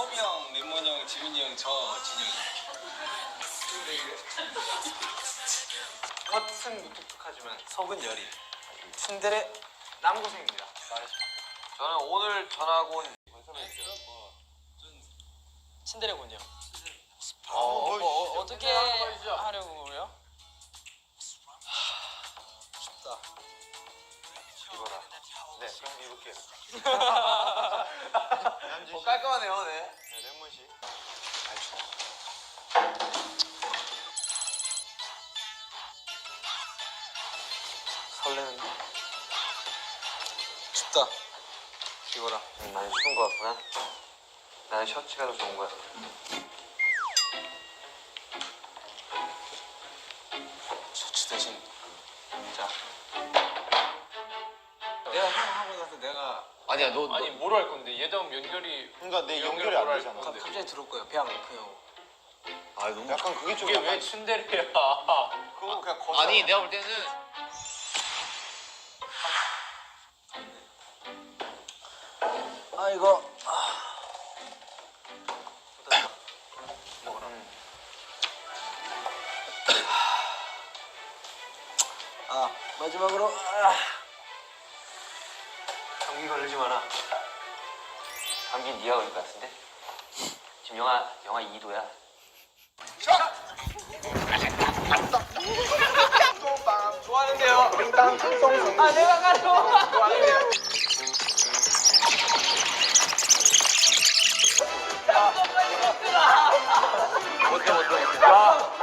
허비 형, 멤몬 형, 지민이 형, 저 진영이. 겉은 무뚝뚝하지만 속은 여린 츤데레 남고생입니다. 저는 오늘 전학 온 신데레군요. 어, 어, 어, 어, 떻게 하려고요? 네, 그럼 입을게요. 어, 깔끔하네요, 네. 네, lemon 씨. 설레는데? 춥다. 이거라. 음, 많이 추운 것 같구나. 나는 셔츠가 더 좋은 거야. 셔츠 대신. 자. 내가 형 하고 나서 내가 아니야 너, 너 아니 뭐로 할 건데 예담 연결이 그러니까 내 연결이 안할 되잖아. 건데. 갑자기 들어올 거야. 배안 고프냐고. 아 너무 약간 그게 좀 이게 약간 왜 츤데레야? 그거 그냥 거절. 아니 내가 볼 때는 아 이거 아 마지막으로 아. 감기 걸리지 마라. 감기 네가 걸릴 것 같은데? 지금 영하 영하 2도야. 좋아하는데요. 아 내가 가져. 네가 해라.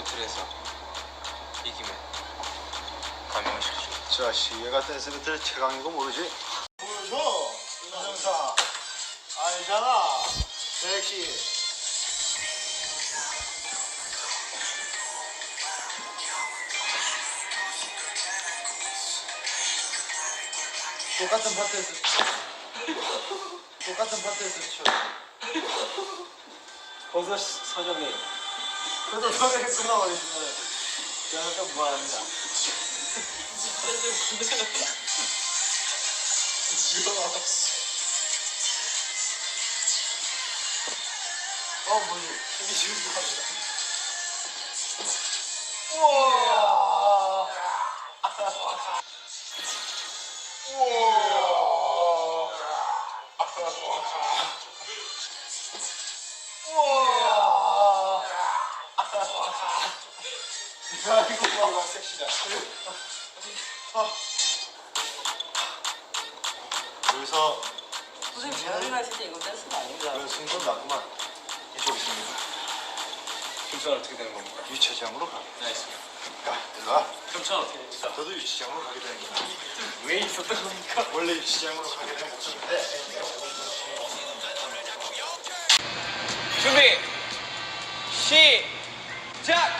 스 배틀에서 이기면 감명시키죠. 저 자식 얘가 댄스 배틀 최강인 거 모르지? 보여줘 윤영사. 알잖아. 섹시 똑같은 파트에서 쳐. 똑같은 파트에서 쳐. 거기서 서정이 그래도 노래 끝나버리시면 저는 좀 무한합니다 어 뭐지? 힘이 지금 합니다 야 섹시다 여기서 선생님 재활용 하실 때 이건 댄스가 아닙니다. 여기 승선 났구만 이쪽 있습니다 김선 어떻게 되는 겁니까? 유치장으로 가. 네, 알겠습니다. 야, 일로 와. 그럼 어떻게 됩니까? 저도 유치장으로 가게 되는 거야. 왜 있었던 겁니까? 원래 유치장으로 가게 되는 거인데 준비 시작.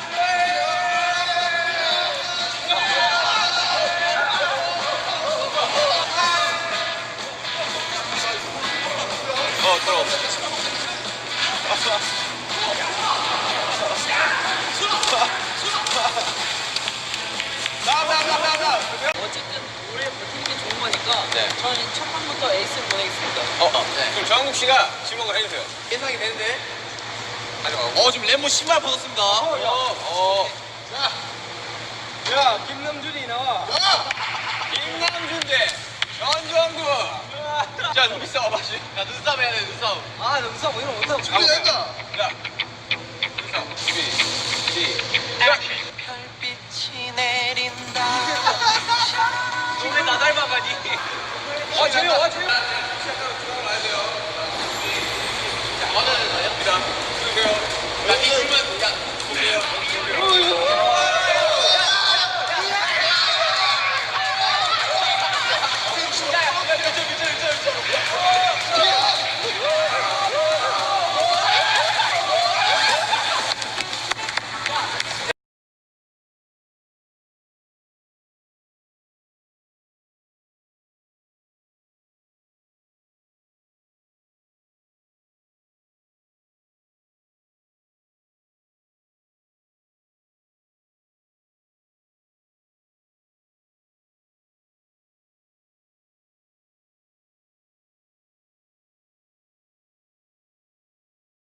거니까 네. 저는 첫 판부터 에이스를 보내겠습니다. 어, 어. 그럼 정국 씨가 지목을 해주세요. 예상이 되는데. 하지 마. 어, 지금 레몬 신발 벗었습니다. 어, 어. 자. 야, 김남준이 나와. 김남준 대 전정구. 자, 눈 싸워 봐시. 야, 눈싸움 해야 돼, 눈싸움. 아, 눈썹 이런 못하고. 준비 된다. 내린다. 너